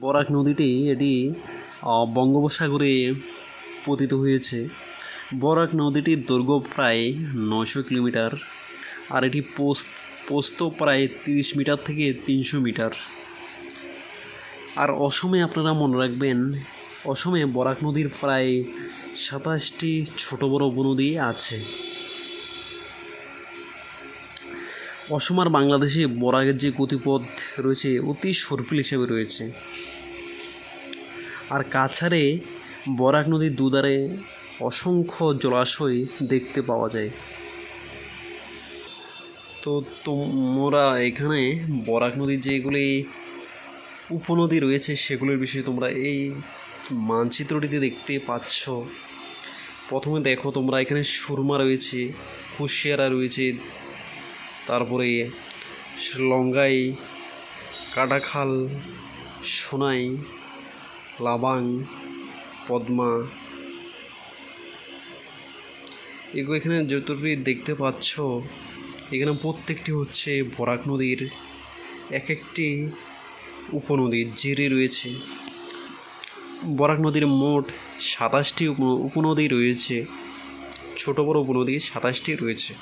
বরাক নদীটি এটি বঙ্গোপসাগরে পতিত হয়েছে। বরাক নদীটির দৈর্ঘ্য প্রায় নশো কিলোমিটার আর এটি পোস্ত পোস্ত প্রায় তিরিশ মিটার থেকে তিনশো মিটার। আর অসমে আপনারা মনে রাখবেন, অসমে বরাক নদীর প্রায় সাতাশটি ছোট বড় উপনদী আছে। অসম আর বাংলাদেশে বরাকের যে গতিপথ রয়েছে, অতি সর্পিল হিসেবে রয়েছে। আর কাছাড়ে বরাক নদীর দুধারে অসংখ্য জলাশয় দেখতে পাওয়া যায়। তো তোমরা এখানে বরাক নদীর যেগুলি উপনদী রয়েছে, সেগুলোর বিষয়ে তোমরা এই মানচিত্রটিতে দেখতে পাচ্ছ। প্রথমে দেখো তোমরা এখানে সুরমা রয়েছে, কুশিয়ারা রয়েছে তারপরে লঙ্গাই কাটাখাল সোনাই, লাবাং, পদ্মা। এগুলো এখানে যতটুকু দেখতে পাচ্ছ, এখানে প্রত্যেকটি হচ্ছে বরাক নদীর এক একটি উপনদী জিরে রয়েছে। বরাক নদীর মোট সাতাশটি উপ, উপনদী রয়েছে। ছোট বড় উপনদী সাতাশটি রয়েছে।